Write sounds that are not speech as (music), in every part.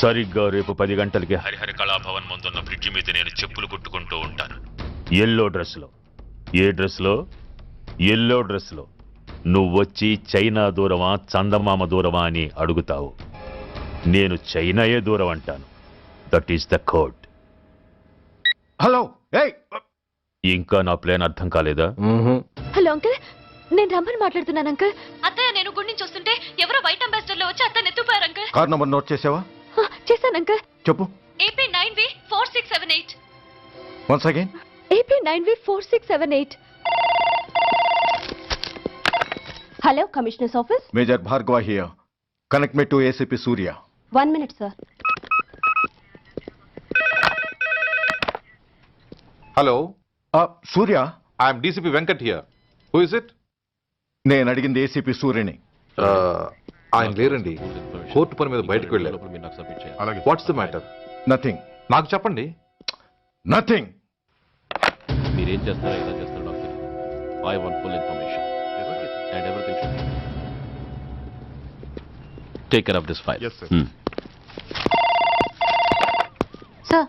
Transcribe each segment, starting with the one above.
సరిగ్గా రేపు పది గంటలకి హరిహర కళాభవన్ ముందున్న బ్రిడ్జి మీద నేను చెప్పులు కుట్టుకుంటూ ఉంటాను. ఎల్లో డ్రెస్లో ఏ డ్రెస్లో ఎల్లో డ్రెస్లో నువ్వు వచ్చి చైనా దూరమా చందమామ దూరమా అని అడుగుతావు. నేను చైనాయే దూరం అంటాను. That is the code. Hello ఇంకా నా ప్లాన్ అర్థం కాలేదా? Hello uncle. నేను రమ్మని మాట్లాడుతున్నాను అంకుల్. అత్తయ్య నేను గుడి నుంచి వస్తుంటే ఎవరో వైట్ అంబాసిడర్లో వచ్చి అత్తని ఎత్తుపోయారు అంకుల్. కార్ నంబర్ నోట్ చేసావా? చేశాను అంకుల్. చెప్పు. AP nine V four six seven eight. Once again AP nine V four six seven eight. Hello commissioner's office. Major Bhargava here. Connect me to ACP Surya one minute sir hello Surya I'm DCP Venkat here who is it నేను అడిగింది ACP సూర్యని ఆయన లేరండి. Court పని మీద బయటకు వెళ్ళారు. What's the matter nothing నాకు చెప్పండి. నథింగ్ మీరేం చేస్తారో ఎలా చేస్తారో తెలియదు I want full information and everything should take care of this file sir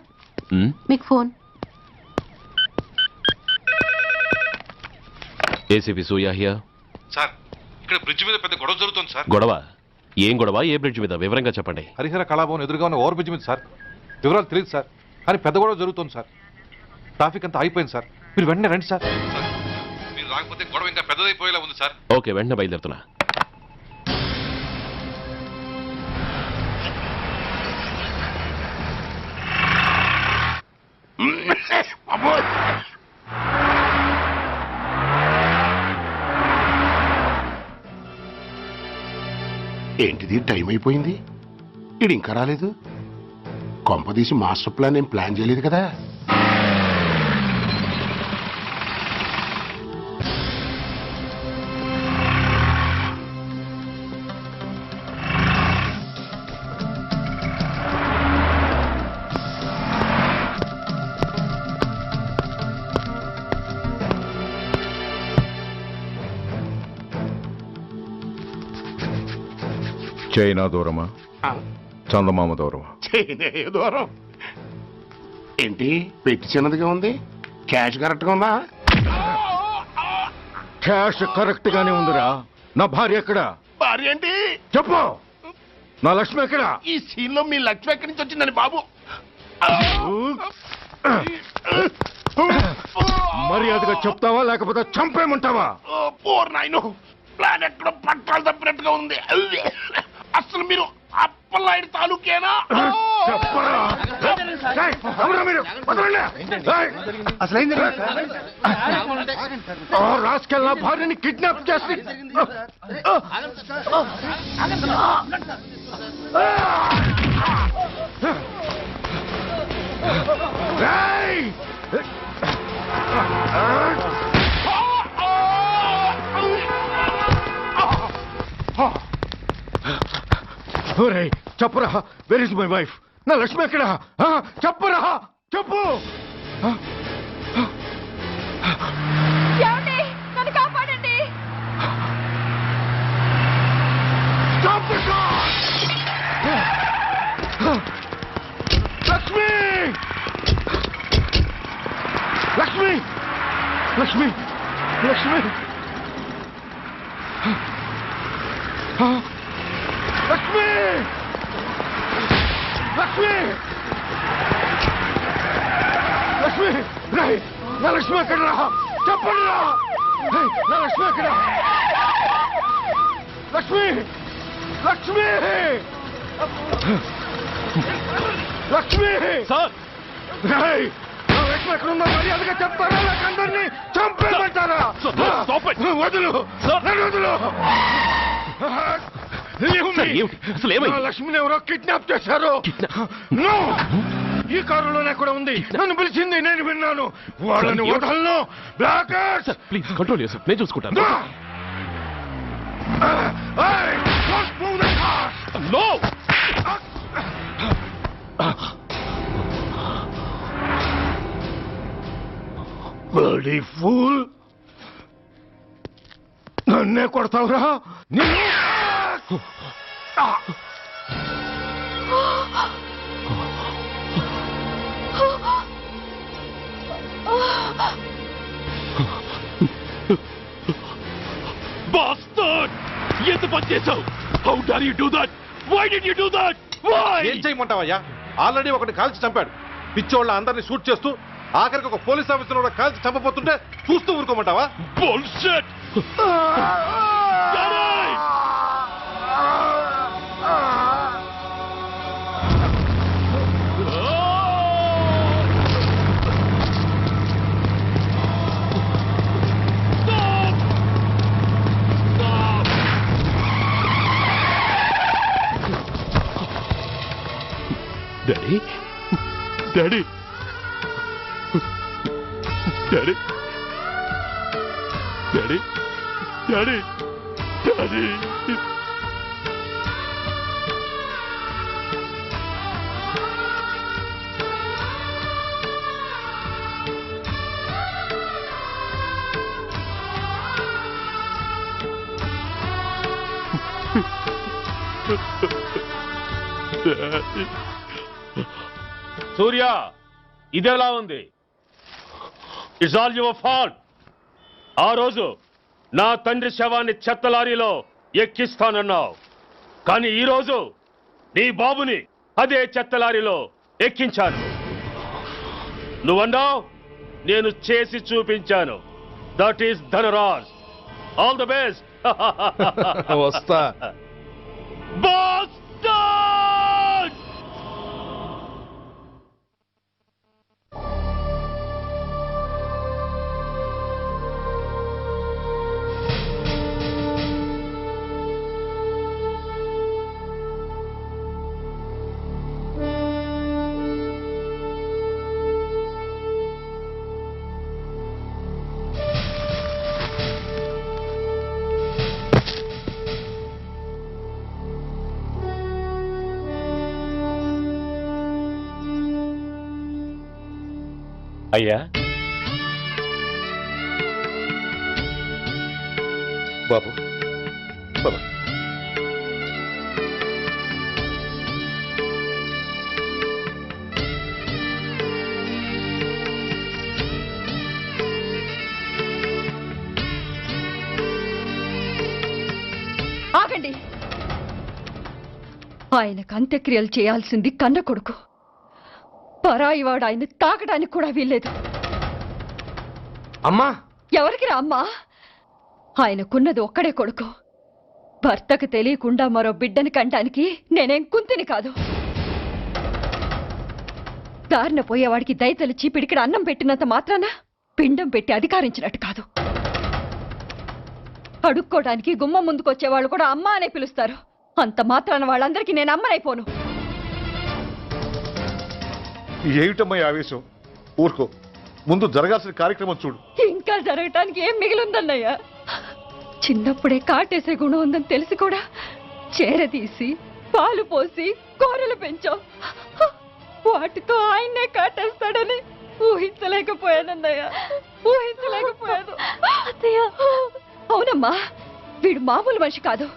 మీకు phone ACP Surya here sir ఇక్కడ బ్రిడ్జ్ మీద పెద్ద గొడవ జరుగుతుంది సార్. గొడవ? ఏం గొడవ? ఏ బ్రిడ్జ్ మీద? వివరంగా చెప్పండి. హరిహర కళాభవన్ ఎదురుగా ఉన్న ఓవర్ బ్రిడ్జ్ మీద సార్. వివరాలు తెలియదు సార్. కానీ పెద్ద గొడవ జరుగుతుంది సార్. ట్రాఫిక్ అంతా అయిపోయింది సార్. మీరు వెంటనే రండి సార్. మీరు రాకపోతే గొడవ ఇంకా పెద్దదైపోయేలా ఉంది సార్. ఓకే వెంటనే బయలుదేరుతున్నా. ఏంటిది? టైం అయిపోయింది. ఇది ఇంకా రాలేదు కొంపదీసి మాస్టర్ ప్లాన్ ఏం ప్లాన్ చేయలేదు కదా. చైనా దూరమా? చందమామ దూరమా? చేయనే దూరం? ఏంటి పెట్టి చిన్నదిగా ఉంది? క్యాష్ కరెక్ట్గా ఉందా? క్యాష్ కరెక్ట్ గానే ఉందిరా. నా భార్య ఎక్కడ? భార్య ఏంటి? చెప్పు. నా లక్ష్మి ఎక్కడ? ఈ సీన్లో మీ లక్ష్మి ఎక్కడి నుంచి వచ్చిందని బాబు? మర్యాదగా చెప్తావా లేకపోతే చంపేమంటావా పోర్ నాయను. ప్లాన్ ఎక్కడో పట్టాలు తప్పినట్టుగా ఉంది. అసలు మీరు అప్పలాంటి తాలూకేనా రాస్కెల్ నా భార్యని కిడ్నాప్ చేసి ఏయ్! ఒరేయ్, చెప్పరా వెర్ ఇస్ మై వైఫ్ నా లక్ష్మి ఎక్కడ? చెప్పరా చెప్పు! లక్ష్మి! లక్ష్మి! లక్ష్మి! లక్ష్మి లక్ష్మి లక్ష్మి రై నా లక్ష్మి ఎక్కడ రా చెప్పండి రా నా లక్ష్మి ఎక్కడ లక్ష్మి లక్ష్మి లక్ష్మి సార్ లక్ష్మి ఎక్కడ ఉందో మర్యాదగా చెప్తారా లేక అందరినీ it. వదులు. నన్ను వదులు. లక్ష్మిని ఎవరో కిడ్నాప్ చేశారు! ఈ కారులోనే కూడా ఉంది. నన్ను పిలిచింది నేను విన్నాను. వాళ్ళని? వదలను. బ్లాకర్స్ ప్లీజ్ కంట్రోల్ చేసి నేను చూసుకుంటాను. Bloody fool! నన్నే కొడతావురా? నిన్ను బాస్టర్డ్ ఎంత పని చేసావు how dare you do that why did you do that why ఏం చేయమంటావయ్యా? ఆల్రెడీ ఒకటి కాల్చి చంపాడు. పిచ్చోళ్ళ అందరిని షూట్ చేస్తూ ఆఖరికి ఒక పోలీస్ ఆఫీసర్ కూడా కాల్చి చంపబోతుంటే చూస్తూ ఊరుకోమంటావా? Bullshit daddy? Daddy? Daddy? Daddy? Daddy? Daddy? Surya ఇదెలా ఉంది? ఇట్స్ ఆల్ యువర్ ఫాల్ట్ ఆ రోజు నా తండ్రి శవాన్ని చెత్త లారీలో ఎక్కిస్తానన్నావు. కానీ ఈ రోజు నీ బాబుని అదే చెత్త లారీలో ఎక్కించాను. నువ్వన్నావు నేను చేసి చూపించాను. That is Dhanraj all the best వస్తా. బాస్టర్డ్ అయ్యా. బాబు. ఆగండి. ఆయనకు అంత్యక్రియలు చేయాల్సింది కన్న కొడుకు. పరాయివాడు ఆయన తాకడానికి కూడా వీల్లేదు. అమ్మా! ఎవరికి రా అమ్మా? ఆయనకున్నది ఒక్కడే కొడుకు. భర్తకు తెలియకుండా మరో బిడ్డని కంటానికి నేనేం కుంతిని కాదు. దారిన పోయేవాడికి దయతలిచి పిడికిడ అన్నం పెట్టినంత మాత్రాన పిండం పెట్టి అధికారించినట్టు కాదు. అడుక్కోవడానికి గుమ్మం ముందుకొచ్చేవాళ్ళు కూడా అమ్మ అనే పిలుస్తారు. అంత మాత్రాన వాళ్ళందరికీ నేను అమ్మనైపోను. ఏమిటమ్మా ఈ ఆవేశం? ఊరుకో. ముందు జరగాల్సిన కార్యక్రమం చూడు. ఇంకా జరగటానికి ఏం మిగిలిందన్నయ్య? చిన్నప్పుడే కాటేసే గుణం ఉందని తెలిసి కూడా చేరదీసి పాలు పోసి కూరలు పెంచాం. వాటితో ఆయన్నే కాటేస్తాడని ఊహించలేకపోయానన్నయ్య. ఊహించలేకపోయాను. అవునమ్మా వీడు మామూలు మనిషి కాదు.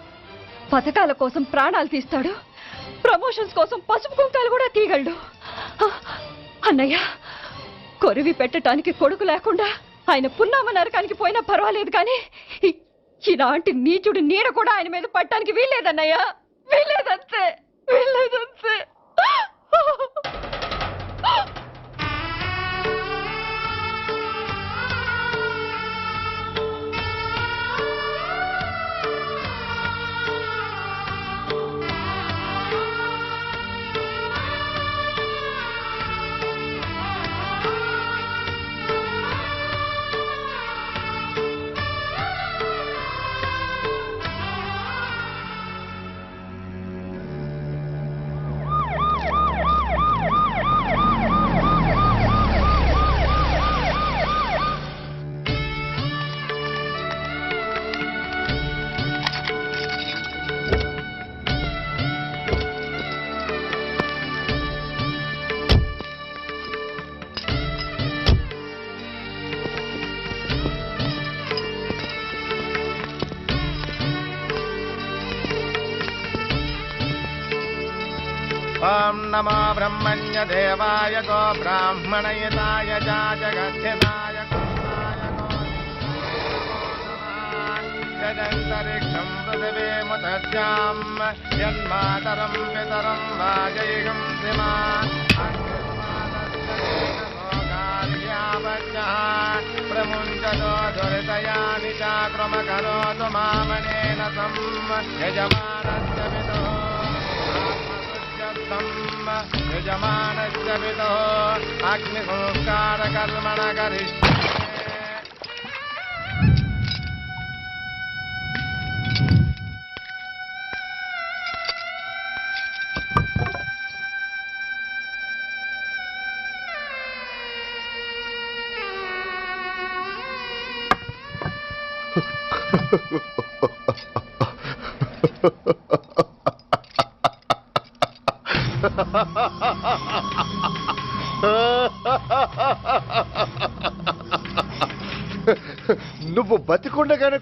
పథకాల కోసం ప్రాణాలు తీస్తాడు. ప్రమోషన్స్ కోసం పసుపు కుంకాలు కూడా తీయగలడు. అన్నయ్య కొరివి పెట్టడానికి కొడుకు లేకుండా ఆయన పున్నామ నరకానికి పోయినా పర్వాలేదు కానీ ఇలాంటి నీచుడు నీడ కూడా ఆయన మీద పట్టడానికి వీల్లేదన్నయ్య. వీల్లేదంతే. వీల్లేదంతే. नमो ब्रह्मण्य देवाय गो ब्राह्मणयताय च जगच्छताय जगन्तरिक्षं पृथिवीमुतस्यां यन्मातरं पितरं वाजयिकं श्रीमान् प्रमुञ्चतो दुरितयानि चाक्रमकरोतु मामनेन सं यजमानस्य पितुः यजमानस्य पितुः अग्निसंस्कारकर्मण करिष्ये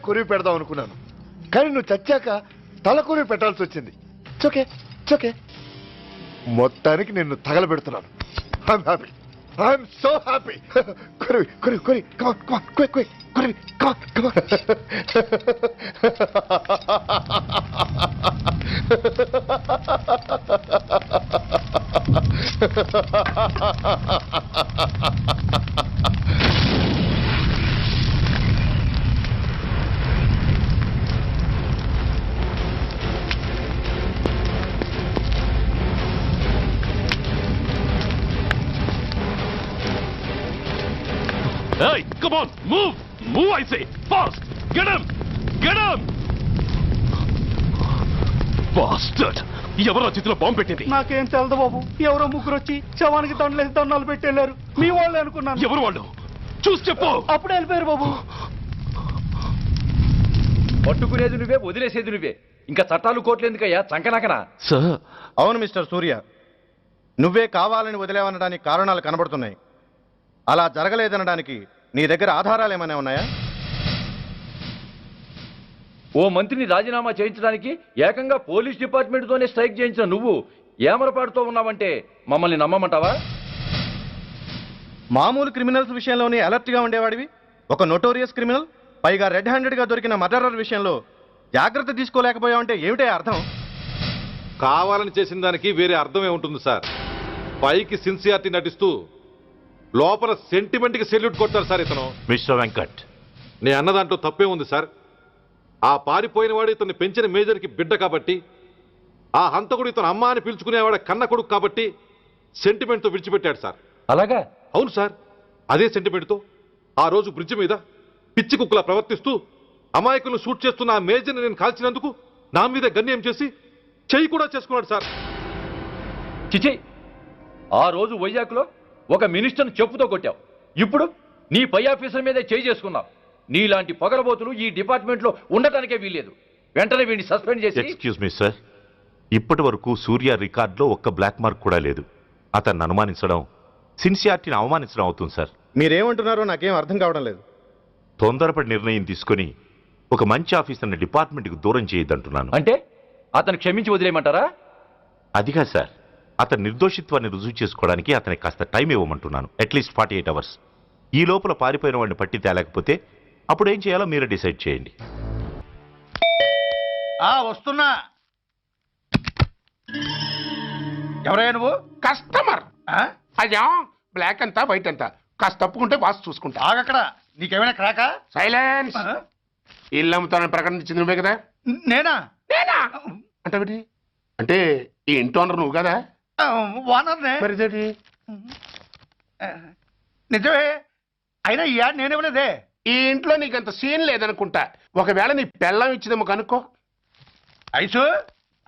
కొరివి పెడదాం అనుకున్నాను. కానీ నువ్వు చచ్చాక తల కొరివి పెట్టాల్సి వచ్చింది. చోకే చోకే మొత్తానికి నిన్ను తగలబెడుతున్నాను. I'm happy I'm so happy కొరివి కొరివి కొరి. Come on come on quick quick Korivi come on Hey, come on, move! Move, I say! Fast! Get him! Get him! Bastard! ఎవరో చేతిలో బాంబు పెట్టింది నాకేం తెలదు బాబు ఎవరో ముగ్గురు వచ్చి శవానికి దండలేసి దండాలు పెట్టేళ్ళారు మీ వాళ్ళే అనుకున్నాను ఎవరు వాళ్ళు చూసి చెప్పు అప్పుడే వెళ్ళిపోయారు బాబు పట్టుకునేది నువ్వే వదిలేసేది నువ్వే ఇంకా చట్టాలు కోట్లు ఎందుకయ్యా చంకనాకనా సార్ అవును మిస్టర్ సూర్య నువ్వే కావాలని వదిలేవనడానికి కారణాలు కనబడుతున్నాయి అలా జరగలేదనడానికి నీ దగ్గర ఆధారాలు ఏమైనా ఉన్నాయా? ఓ మంత్రిని రాజీనామా చేయించడానికి ఏకంగా పోలీస్ డిపార్ట్మెంట్తోనే స్ట్రైక్ చేయించిన నువ్వు ఏమరపాటుతో ఉన్నావంటే మమ్మల్ని నమ్మమంటావా? మామూలు క్రిమినల్స్ విషయంలోనే అలర్ట్గా ఉండేవాడివి. ఒక నోటోరియస్ క్రిమినల్ పైగా రెడ్ హ్యాండెడ్గా దొరికిన మర్డరర్ విషయంలో జాగ్రత్త తీసుకోలేకపోయావంటే ఏమిటే అర్థం? కావాలని చేసిన దానికి వేరే అర్థమే ఉంటుంది సార్? పైకి సిన్సియారిటీ నటిస్తూ లోపల సెంటిమెంట్కి సెల్యూట్ కొడతారు సార్ ఇతను. మిస్టర్ వెంకట్. నేను అన్న దాంట్లో తప్పే ఉంది సార్. ఆ పారిపోయిన వాడు ఇతన్ని పెంచిన మేజర్కి బిడ్డ కాబట్టి ఆ హంతకుడు ఇతను అమ్మ అని పిలుచుకునేవాడు కన్న కొడుకు కాబట్టి సెంటిమెంట్తో విడిచిపెట్టాడు సార్. అలాగా? అవును సార్. అదే సెంటిమెంట్తో ఆ రోజు బ్రిడ్జ్ మీద పిచ్చి కుక్కలా ప్రవర్తిస్తూ అమాయకులను షూట్ చేస్తున్న ఆ మేజర్ని నేను కాల్చినందుకు నా మీద గన్యం చేసి చెయ్యి కూడా చేసుకున్నాడు సార్. చిచి ఆ రోజు వైజాగ్లో ఒక మినిస్టర్ని చెప్పుతో కొట్టావు. ఇప్పుడు నీ పై ఆఫీసర్ మీదే చేయి చేసుకున్నావు. నీలాంటి పొగరబోతులు ఈ డిపార్ట్మెంట్లో ఉండటానికే వీల్లేదు. వెంటనే వీడిని సస్పెండ్ చేసి ఎక్స్క్యూజ్ మీ సార్. ఇప్పటి వరకు సూర్య రికార్డులో ఒక్క బ్లాక్ మార్క్ కూడా లేదు. అతన్ని అనుమానించడం సిన్సియారిటీని అవమానించడం అవుతుంది సార్. మీరేమంటున్నారో నాకేం అర్థం కావడం లేదు. తొందరపడి నిర్ణయం తీసుకొని ఒక మంచి ఆఫీసర్ని డిపార్ట్మెంట్కి దూరం చేయొద్దంటున్నాను. అంటే? అతను క్షమించి వదిలేయమంటారా? అదిగా సార్. అతని నిర్దోషిత్వాన్ని రుజువు చేసుకోవడానికి అతనికి కాస్త time ఇవ్వమంటున్నాను. At least forty eight hours ఈ లోపల పారిపోయిన వాడిని పట్టి తేలేకపోతే అప్పుడు ఏం చేయాలో మీరే డిసైడ్ చేయండి. ఆ వస్తున్నా. ఎవరయ్యా నువ్వు? కస్టమర్? అయ్యా బ్లాక్ అంతా వైట్ అంతా. కాస్త తప్పుకుంటే వాసు చూసుకుంటా. ఆగక్కడ. నీకేమైనా క్రాకా సైలెన్స్? ఇల్లు అమ్ముతానని ప్రకటించింది నువ్వే కదా? నేనా? నేనా? అంటే అంటే ఈ ఇంటి ఓనర్ నువ్వు కదా? ఇదేంటి? నిజమే. అయినా ఈ యాడ్ నేనివ్వలేదే ఈ ఇంట్లో నీకు అంత సీన్ లేదనుకుంటా. ఒకవేళ నీ పెళ్ళం ఇచ్చిందేమో కనుక్కో ఐసు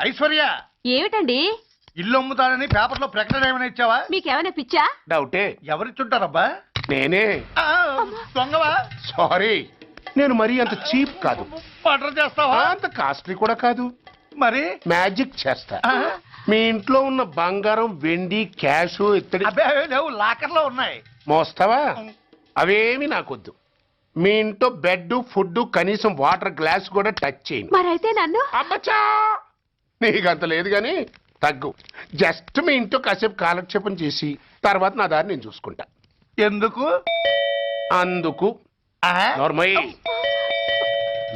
ఐశ్వర్య. ఏమిటండి? ఇల్లు అమ్ముతానని పేపర్లో ప్రకటన ఏమైనా ఇచ్చావా? మీకేమైనా పిచ్చా? డౌటే. ఎవరిచ్చుంటారబ్బా? నేనే. ఆ, దొంగవా? సారీ. నేను మరీ అంత చీప్ కాదు. మర్డర్ చేస్తావా? అంత కాస్ట్లీ కూడా కాదు. మరి? మ్యాజిక్ చేస్తా. ఆ? మీ ఇంట్లో ఉన్న బంగారం వెండి క్యాష్ ఇత్తడి అబ్బే అవే లేవు లాకర్లో ఉన్నాయి. మోస్తావా? అవేమి నాకొద్దు. మీ ఇంట్లో బెడ్ ఫుడ్ కనీసం వాటర్ గ్లాస్ కూడా టచ్ చేయను. మరైతే నన్ను? అబ్బచ్చా! నీకంత లేదు కానీ తగ్గు. జస్ట్ మీ ఇంట్లో కాసేపు కాలక్షేపం చేసి తర్వాత నా దారి నేను చూసుకుంటా. ఎందుకు? అందుకు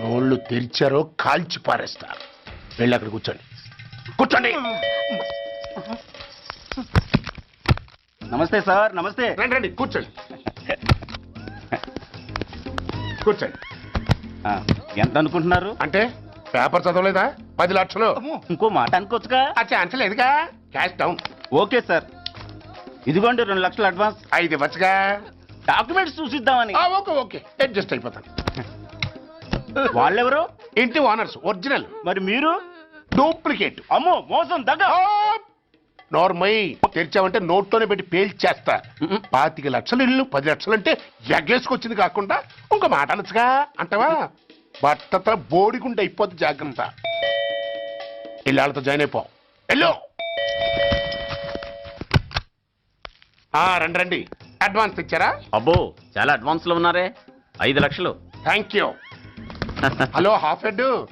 నోళ్ళు తెరిచారో కాల్చి పారేస్తా వెళ్ళి అక్కడ కూర్చోండి. కూర్చోండి. నమస్తే సార్ నమస్తే. రండి రండి కూర్చోండి. కూర్చోండి. ఎంత అనుకుంటున్నారు? అంటే పేపర్ చదవలేదా? పది లక్షలు. ఇంకో మాట అనుకోవచ్చుగా. ఆ ఛాన్స్ లేదుగా క్యాష్ డౌన్ ఓకే సార్. ఇదిగోండి రెండు లక్షలు అడ్వాన్స్. ఐదు ఇవ్వచ్చుగా? డాక్యుమెంట్స్ చూసిద్దామని. ఆ, ఓకే ఓకే. అడ్జస్ట్ అయిపోతాను. వాళ్ళెవరు? ఇంటి ఓనర్స్ ఒరిజినల్. మరి మీరు? డూప్లికేట్. అమ్మో మోసం దగ్గ నార్మల్ తెరిచావంటే నోట్తోనే పెట్టి పేల్చేస్తా పాతిక లక్షలు ఇల్లు పది లక్షలు అంటే ఎగ్గేసుకొచ్చింది కాకుండా ఇంకో మాట అనొచ్చుగా? అంటావా? బట్టతో బోడిగుండి అయిపోద్ది జాగ్రత్త. ఇల్లాళ్ళతో జాయిన్ అయిపో. వెళ్ళు ఆ, రండి రండి. అడ్వాన్స్ ఇచ్చారా అబ్బో చాలా అడ్వాన్స్లో ఉన్నారే. ఐదు లక్షలు. Thank you. Hello half head.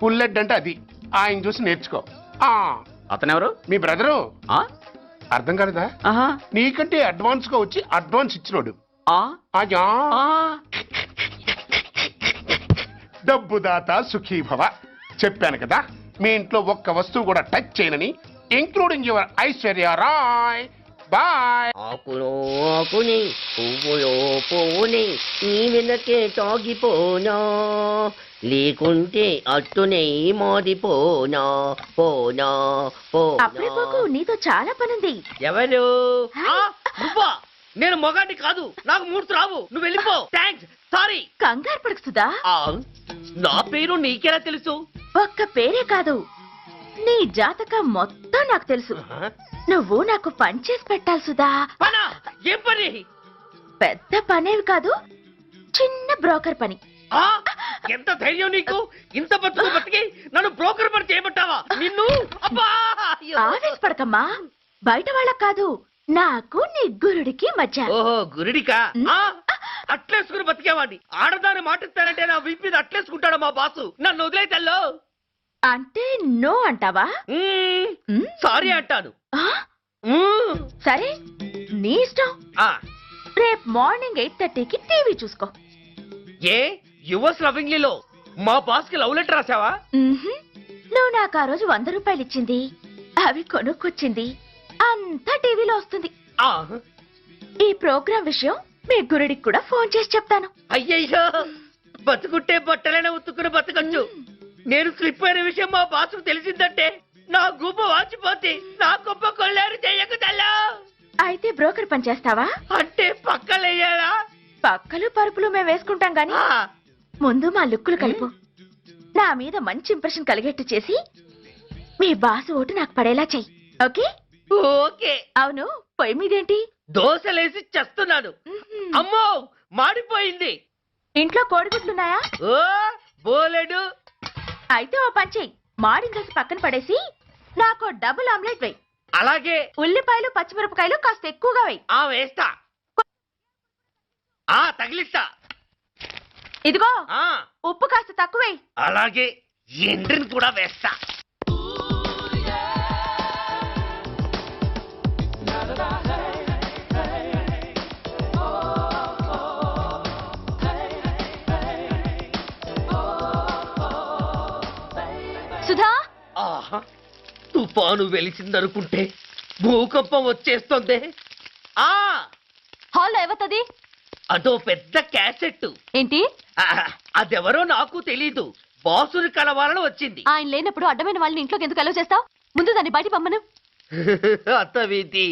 Full head అంటే అది. ఆయన చూసి నేర్చుకో. ఆ, అతనెవరు? మీ బ్రదరు. ఆ? అర్థం కాలేదా? ఆహా. నీకంటే అడ్వాన్స్గా వచ్చి అడ్వాన్స్ ఇచ్చినోడు. ఆ? డబ్బు దాత సుఖీభవ. చెప్పాను కదా మీ ఇంట్లో ఒక్క వస్తువు కూడా టచ్ చేయనని ఇంక్లూడింగ్ యువర్ ఐశ్వర్య రాయ్. బాయ్ ఆకులో ఆకుని పువ్వులో పువ్వుని నీ వెనకే తాగిపోనా లేకుంటే అట్టునే మారిపోనా పోనా పోనా. నీతో చాలా పనుంది. ఎవరు? ఆ, నువ్వా? నేను మొగాన్ని కాదు నాకు మూర్తి రావు. నువ్వు వెళ్ళిపో. (laughs) థ్యాంక్స్. సారీ. కంగారు పడుకుతుందా నా పేరు నీకెలా తెలుసు? ఒక్క పేరే కాదు. నీ జాతకం మొత్తం నాకు తెలుసు. నువ్వు నాకు పని చేసి పెట్టాలి సుధా. పనా? ఏం పని? పెద్ద పనేవి కాదు చిన్న బ్రోకర్ పని. ఎంత ధైర్యం నీకు? ఇంత బతుకు బతికి నన్ను బ్రోకర్ పని చేయబట్టావా నిన్ను? అబ్బా! అయ్యో. ఆవేశపడకమ్మా. బయట వాళ్ళకి కాదు నాకు నీ గురుడికి మధ్య. ఓహో గురుడికా? ఆ, అట్లేసుకుని బతికేవాడిని. ఆడదాని మాటిస్తానంటే నా వీపు మీద అట్లేసుకుంటాడు మా బాసు? నన్ను వదిలే తల్లో. అంటే నో అంటావా? ఉమ్, సారీ అంటాను. ఆ, మ్మ్. సరే నీ ఇష్టం. ఆ, రేపు మార్నింగ్ ఎయిట్ థర్టీకి టీవీ చూసుకో. ఏ? యువర్స్ లవింగ్లీలో మా బాస్కి లవ్ లెటర్ రాసావా మ్మ్హ్మ్. నువ్వు నాకు ఆ రోజు వంద రూపాయలు ఇచ్చింది. అవి కొనుక్కొచ్చింది. అంతా టీవీలో వస్తుంది. ఆ, ఈ ప్రోగ్రాం విషయం మీ గురుడికి కూడా ఫోన్ చేసి చెప్తాను. అయ్యయ్యో! బతుకుంటే బట్టలైనా ఉత్తుకుని బతకచ్చు. నేను స్లిప్ అయిన విషయం మా బాసు తెలిసిందంటే నా గుబ్బ వాచిపోతే నా గొప్ప కొల్లారు చెయ్యకు తల్లా! అయితే బ్రోకర్ పని చేస్తావా? అంటే పక్కలయ్యాలా పక్కలు పరుపులు మేము వేసుకుంటాం గాని. ముందు మా లుక్కులు కలుపు. నా మీద మంచి ఇంప్రెషన్ కలిగేట్టు చేసి మీ బాసు ఓటు నాకు పడేలా చెయ్యి. ఓకే? ఓకే. అవును పొయ్యి మీదేంటి? దోశలేసి చస్తున్నాను. అమ్మో మాడిపోయింది. ఇంట్లో కోడిగుడ్లున్నాయా? ఓ బోలెడు. అయితే ఓ పని చెయ్యి. మాడిన దోశ పక్కన పడేసి నాకు డబుల్ ఆమ్లెట్ వేయి. అలాగే. ఉల్లిపాయలు పచ్చిమిరపకాయలు కాస్త ఎక్కువగా వేయి. ఆ వేస్తా. ఆ తగిలిస్తా. ఇదిగో ఆ. ఉప్పు కాస్త తక్కువ. అలాగే ఎండ్రిని కూడా వేస్తా. సుధా? ఆహా తుఫాను వెలిసిందనుకుంటే భూకంపం వచ్చేస్తుంది. ఆ. హాల్లో ఎవతది అదో పెద్ద క్యాసెట్ ఏంటి? (laughs) అదెవరో నాకు తెలీదు. బాసుని కలవాలని వచ్చింది. ఆయన లేనప్పుడు అడ్డమైన వాళ్ళని ఇంట్లోకి ఎందుకు అలవ్ చేస్తావు? ముందు దాన్ని బయట పంపను. (laughs) అత్తవీతి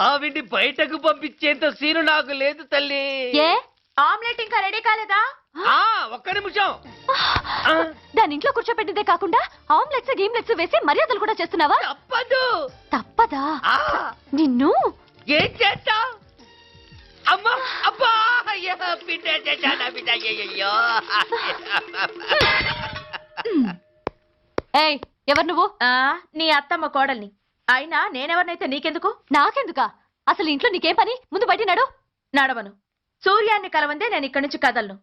ఆవిడ్ని బయటకు పంపించేంత సీను నాకు లేదు తల్లి. ఏ? ఆమ్లెట్ ఇంకా రెడీ కాలేదా? ఆ ఒక్క నిమిషం. దాని ఇంట్లో కూర్చోపెట్టిందే కాకుండా ఆమ్లెట్స్ గేమ్లెట్స్ వేసి మర్యాదలు కూడా చేస్తున్నావా? తప్పదు. తప్పదా? నిన్ను? ఏం చేస్తా అమ్మా అబ్బా అయ్యో బిడ్డ చేశానా బిడ్డ అయ్యయ్యో. ఏయ్ ఎవరు నువ్వు? నీ అత్తమ్మ కోడల్ని. అయినా నేనెవరినైతే నీకెందుకు? నాకెందుకా? అసలు ఇంట్లో నీకేం పని? ముందు బయట నడు. నడవను. సూర్యాన్ని కలవందే నేను ఇక్కడి నుంచి కదలను.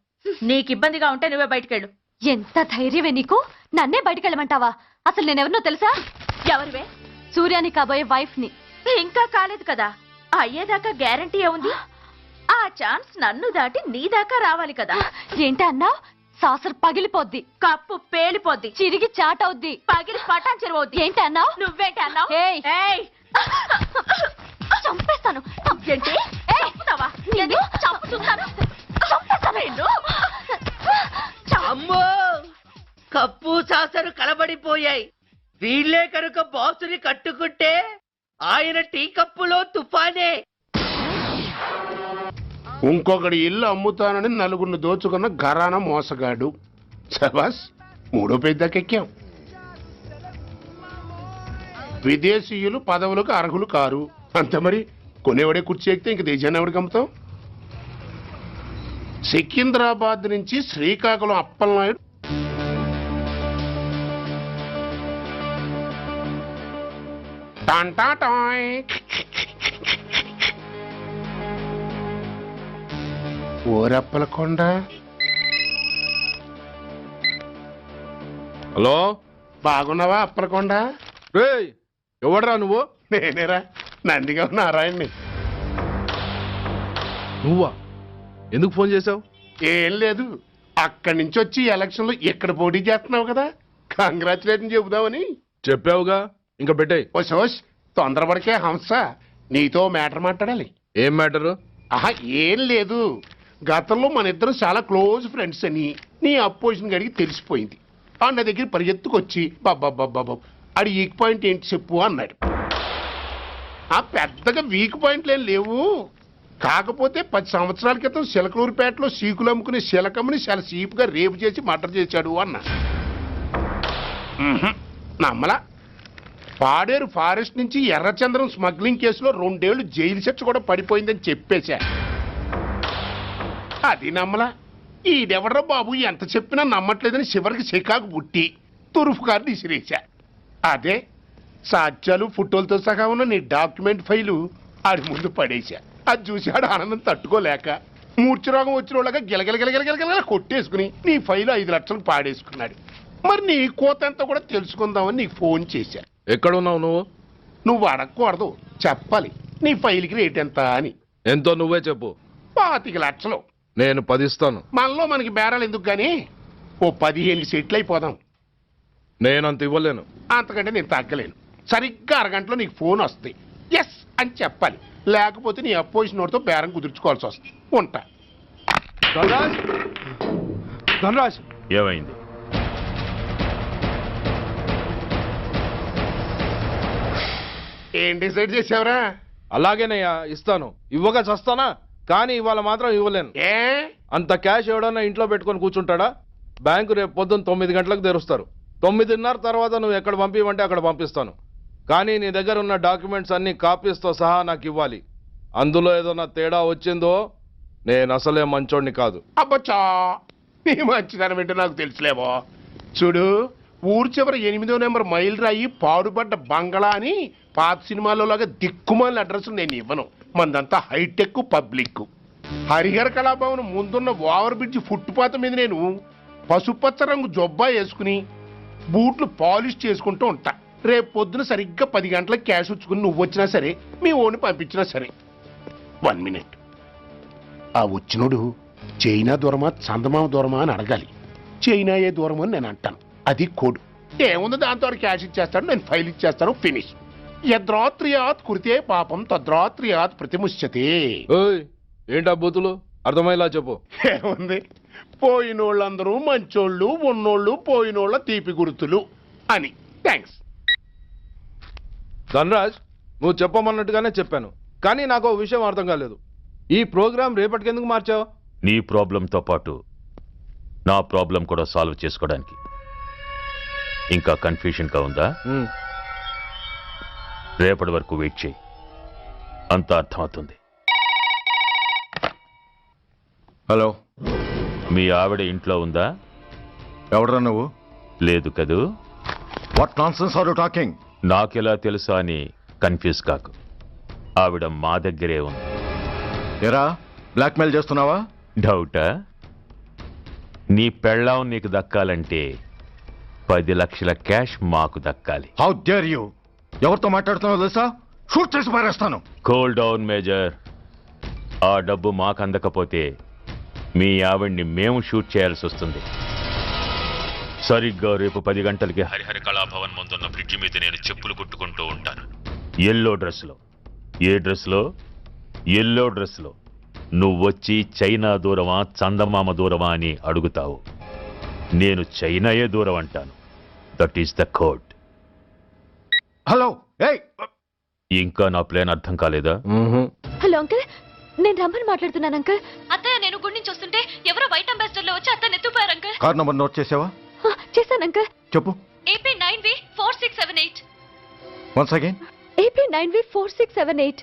నీకు ఇబ్బందిగా ఉంటే నువ్వే బయటకెళ్ళు. ఎంత ధైర్యమే నీకు? నన్నే బయటకెళ్ళమంటావా? అసలు నేనెవరినో తెలుసా? ఎవరివే? సూర్యాన్ని కాబోయే వైఫ్ని. ఇంకా కాలేదు కదా. అయ్యేదాకా గ్యారంటీ ఉంది? ఆ ఛాన్స్ నన్ను దాటి నీ దాకా రావాలి కదా. ఏంటి అన్నావు సాసర్ పగిలిపోద్ది. కప్పు పేలిపోద్ది. చిరిగి చాటవుద్ది. పగిలి పటాన్ చెరువద్ది ఏంటి అన్నావు నువ్వేంటి అన్నావు. ఏయ్. చంపేస్తాను. ఏంటి. అమ్మో కప్పు సాసరు కలబడిపోయాయి. వీళ్ళే కనుక బాసుని కట్టుకుంటే ఆయన టీ కప్పులో తుఫానే. ఇంకొకటి ఇల్లు అమ్ముతానని నలుగురిని దోచుకున్న గరాన మోసగాడు. సబాస్ మూడో పెద్దకెక్కాం విదేశీయులు పదవులకు అర్హులు కారు. అంతే మరి కొనేవాడే కుర్చీ ఎక్కితే ఇంక దేశాన్ని ఎవరికి అమ్ముతాం సికింద్రాబాద్ నుంచి శ్రీకాకుళం అప్పలనాయుడు. టాంటాటాయ్. ఓరప్పలకొండ హలో? బాగున్నావా అప్పలకొండ? రేయ్ ఎవడరా నువ్వు? నేనేరా నందిగా నారాయణని. నువ్వా? ఎందుకు ఫోన్ చేసావు ఏం లేదు అక్కడి నుంచి వచ్చి ఎలక్షన్లో ఇక్కడ పోటీ చేస్తున్నావు కదా? కంగ్రాచులేషన్ చెబుదామని. చెప్పావుగా ఇంకా పెట్టాయి. ఓ సోష్ తొందరపడికే హంస. నీతో మ్యాటర్ మాట్లాడాలి. ఏం మ్యాటరు? ఆహా ఏం లేదు. గతంలో మన ఇద్దరం చాలా క్లోజ్ ఫ్రెండ్స్ అని నీ అపోజిషన్ గడికి తెలిసిపోయింది. ఆ నా దగ్గర పరిగెత్తుకొచ్చి బాబాబాబాబా ఆడి వీక్ పాయింట్ ఏంటి చెప్పు అన్నాడు. ఆ పెద్దగా వీక్ పాయింట్లు ఏం లేవు. కాకపోతే పది సంవత్సరాల క్రితం శిలకలూరుపేటలో సీకులు అమ్ముకునే శిలకమ్మని చాలా సీపుగా రేపు చేసి మర్డర్ చేశాడు అన్న. నమ్మలా. పాడేరు ఫారెస్ట్ నుంచి ఎర్రచంద్రం స్మగ్లింగ్ కేసులో రెండేళ్ళు జైలు శిక్ష కూడా పడిపోయిందని చెప్పేశా. అది నమ్మలా. ఈడెవడ్రా బాబు? ఎంత చెప్పినా నమ్మట్లేదని చివరికి చికాకు పుట్టి తురుపు కార్డు ఇసిరేశా అదే సాక్ష్యాలు ఫోటోలతో సహా ఉన్న నీ డాక్యుమెంట్ ఫైలు ఆడి ముందు పడేశా. అది చూసి ఆడు ఆనందం తట్టుకోలేక మూర్ఛరోగం వచ్చిన వాళ్ళగా గిలగిలగిలగిలగిలగిల కొట్టేసుకుని నీ ఫైలు ఐదు లక్షలు పాడేసుకున్నాడు. మరి నీ కోతంతా కూడా తెలుసుకుందామని నీకు ఫోన్ చేశా. ఎక్కడున్నావు నువ్వు? నువ్వు అడగకూడదు. చెప్పాలి. నీ ఫైల్కి రేట్ ఎంత అని. ఎంతో నువ్వే చెప్పు. పాతిక లక్షలు. నేను పదిస్తాను. మనలో మనకి బేరాలు ఎందుకు గాని? ఓ పదిహేను సెటిల్ అయిపోదాం. నేను అంత ఇవ్వలేను. అంతకంటే నేను తగ్గలేను. సరిగ్గా అరగంటలో నీకు ఫోన్ వస్తుంది ఎస్ అని చెప్పాలి. లేకపోతే నీ అపోజిషన్ నోటితో బేరం కుదుర్చుకోవాల్సి వస్తుంది. ఉంటా. ధనరాజ్? ధనరాజ్? ఏమైంది? ఏం డిసైడ్ చేసావురా? అలాగేనయ్యా ఇస్తాను. ఇవ్వగా చస్తానా? కానీ ఇవాళ మాత్రం ఇవ్వలేను. ఏ? అంత క్యాష్ ఎవడన్నా ఇంట్లో పెట్టుకొని కూర్చుంటాడా? బ్యాంకు రేపు పొద్దున్న తొమ్మిది గంటలకు తెరుస్తారు. తొమ్మిదిన్నర తర్వాత నువ్వు ఎక్కడ పంపివంటే అక్కడ పంపిస్తాను. కానీ నీ దగ్గర ఉన్న డాక్యుమెంట్స్ అన్ని కాపీస్తో సహా నాకు ఇవ్వాలి. అందులో ఏదైనా తేడా వచ్చిందో నేను అసలే మంచోడిని కాదు. అబ్బచ్చా! నీ మంచిదనం ఏంటో నాకు తెలుసులేవో చూడు ఊరు చివర ఎనిమిదో నెంబర్ మైల్ రాయి పాడుపడ్డ బంగళా అని పాత సినిమాలో లాగా దిక్కుమాలిన అడ్రస్ నేను ఇవ్వను. మందంతా హైటెక్ పబ్లిక్. హరిహర కళాభవన్ ముందున్న ఓవర్ బ్రిడ్జ్ ఫుట్పాత్ మీద నేను పసుపచ్చ రంగు జొబ్బా వేసుకుని బూట్లు పాలిష్ చేసుకుంటూ ఉంటా. రేపు పొద్దున సరిగ్గా పది గంటలకు క్యాష్ వచ్చుకుని నువ్వు వచ్చినా సరే మీ ఓని పంపించినా సరే. వన్ మినిట్ ఆ వచ్చినోడు చైనా దూరమా చందమామ దూరమా అని అడగాలి. చైనా ఏ దూరమో అని నేను అంటాను. అది కోడ్. ఏముంది దాంతో క్యాష్ ఇచ్చేస్తాను నేను ఫైల్ ఇచ్చేస్తాను ఫినిష్. యద్రాత్రియాత్ కురితే పాపం తద్రాత్రియాత్ ప్రతిముష్యతే ఓయ్ ఏంటా బూతులు? అర్థమయ్యేలా చెప్పు. ఏముంది? పోయినోళ్ళందరూ మంచోళ్ళు ఉన్నోళ్ళు పోయినోళ్ళ తీపి గుర్తులు అని. థ్యాంక్స్ ధనరాజ్ నువ్వు చెప్పమన్నట్టుగానే చెప్పాను. కానీ నాకు ఓ విషయం అర్థం కాలేదు. ఈ ప్రోగ్రాం రేపటికి ఎందుకు మార్చావు? నీ ప్రాబ్లంతో పాటు నా ప్రాబ్లం కూడా సాల్వ్ చేసుకోవడానికి. ఇంకా కన్ఫ్యూషన్గా ఉందా? రేపటి వరకు వెయిట్ చేయి. అంత అర్థమవుతుంది. హలో. మీ ఆవిడ ఇంట్లో ఉందా? ఎవడరా నువ్వు? లేదు కదూ? What nonsense are you talking నాకెలా తెలుసా అని కన్ఫ్యూజ్ కాకు. ఆవిడ మా దగ్గరే ఉంది. ఎరా బ్లాక్మెయిల్ చేస్తున్నావా? డౌటా? నీ పెళ్ళాం నీకు దక్కాలంటే పది లక్షల క్యాష్ మాకు దక్కాలి. హౌ డేర్ యూ ఎవరితో మాట్లాడుతున్నావో తెలుసా? షూట్ చేసి పారేస్తాను. కూల్ డౌన్ మేజర్ ఆ డబ్బు మాకు అందకపోతే మీ ఆవిడ్ని మేము షూట్ చేయాల్సి వస్తుంది. సరిగ్గా రేపు పది గంటలకి హరిహర కళాభవన్ ముందున్న బ్రిడ్జి మీద నేను చెప్పులు కుట్టుకుంటూ ఉంటాను. ఎల్లో డ్రెస్లో ఏ డ్రెస్లో ఎల్లో డ్రెస్లో నువ్వొచ్చి చైనా దూరమా చందమామ దూరమా అని అడుగుతావు. నేను చైనాయే దూరం అంటాను. That is the code hello ఏయ్! ఇంకా నా ప్లాన్ అర్థం కాలేదా? Hello uncle. నేను రమ్మని మాట్లాడుతున్నాను అంకుల్. అత్తయ్య నేను గుడి నుంచి వస్తుంటే ఎవరో వైట్ అంబాసిడర్లో వచ్చి అత్తని ఎత్తుపోయారు అంకుల్. కార్ నంబర్ నోట్ చేసావా? చేశాను అంకుల్. చెప్పు. AP nine V four six seven eight. Once again AP nine V four six seven eight.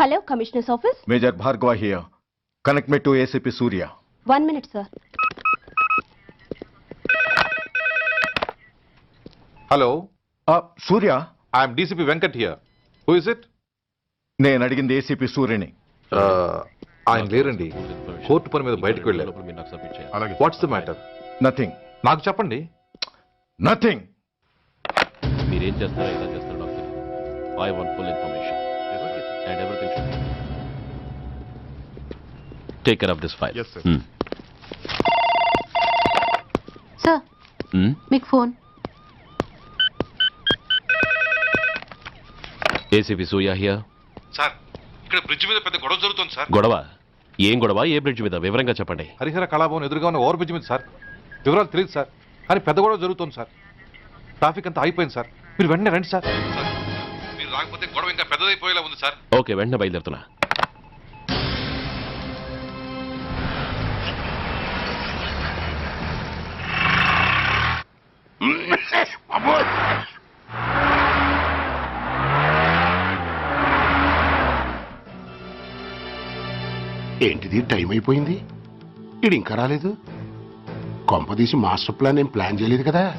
Hello commissioner's office. Major Bhargava here. Connect me to ACP Surya one minute sir hello Surya? I'm DCP Venkat here who is it నేను అడిగింది ACP సూర్యని. ఆయన లేరండి. Court పని మీద బయటకు వెళ్ళారు. అలాగే. What's the matter nothing నాకు చెప్పండి. నథింగ్ మీరేం చేస్తారో ఎలా చేస్తారో నాకు తెలియదు. I want full information and everything should take care of this file Yes, sir. Sir మీకు phone. ACP Surya here sir ఇక్కడ బ్రిడ్జ్ మీద పెద్ద గొడవ జరుగుతుంది సార్. గొడవ? ఏం గొడవ? ఏ బ్రిడ్జ్ మీద? వివరంగా చెప్పండి. హరిహర కళాభవన్ ఎదురుగా ఉన్న ఓవర్ బ్రిడ్జ్ మీద సార్. వివరాలు తెలియదు సార్. కానీ పెద్ద గొడవ జరుగుతుంది సార్. ట్రాఫిక్ అంతా అయిపోయింది సార్. మీరు వెంటనే రండి సార్ మీరు రాకపోతే గొడవ ఇంకా పెద్దదైపోయేలా ఉంది సార్. ఓకే వెంటనే బయలుదేరుతున్నా. టైం అయిపోయింది. ఇది ఇంకా రాలేదు. కొంపదీసి మాస్టర్ ప్లాన్ ఏం ప్లాన్ చేయలేదు కదా.